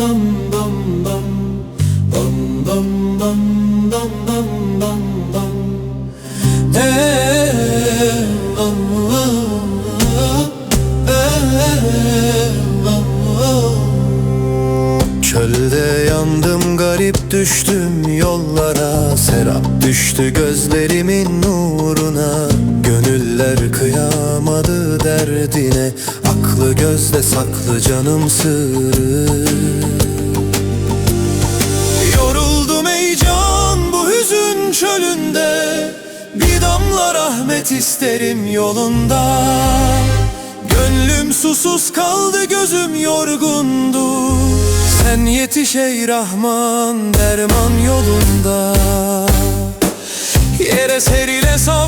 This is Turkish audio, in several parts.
dam dam dam. Dam dam dam dam dam dam dam. Ee, Çölde yandım garip düştüm yollara. Serap düştü gözlerimin nuruna. Gönüller kıyamadı derdine. Aklı gözde saklı canım sırrı Damla rahmet isterim yolunda. Gönlüm susuz kaldı gözüm yorgundu. Sen yetiş ey Rahman derman yolunda. Yere serile savrulur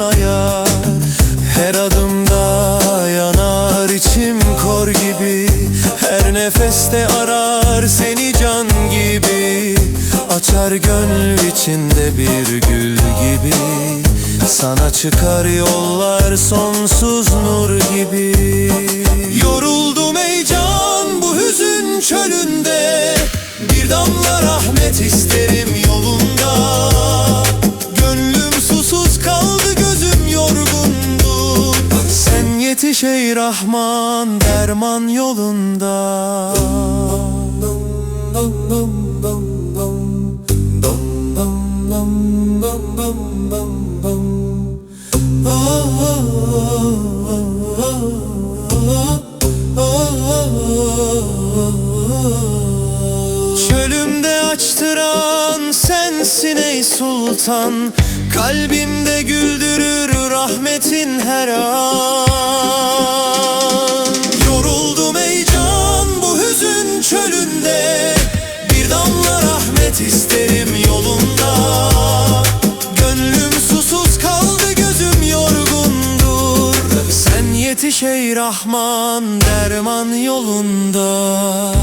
yar Her adımda yanar içim kor gibi. Her nefeste arar seni can gibi. Açar gönül içinde bir gül gibi. Sana çıkar yollar sonsuz nur gibi. Yoruldum ey can bu hüzün çölünde. Bir damla rahmet Sen yetiş ey Rahman derman yolunda. Çölümde açtıran sensin ey sultan. Kalbimde güldürür rahmetin her an isterim yolunda. Gönlüm susuz kaldı gözüm yorgundur. Sen yetiş Rahman derman yolunda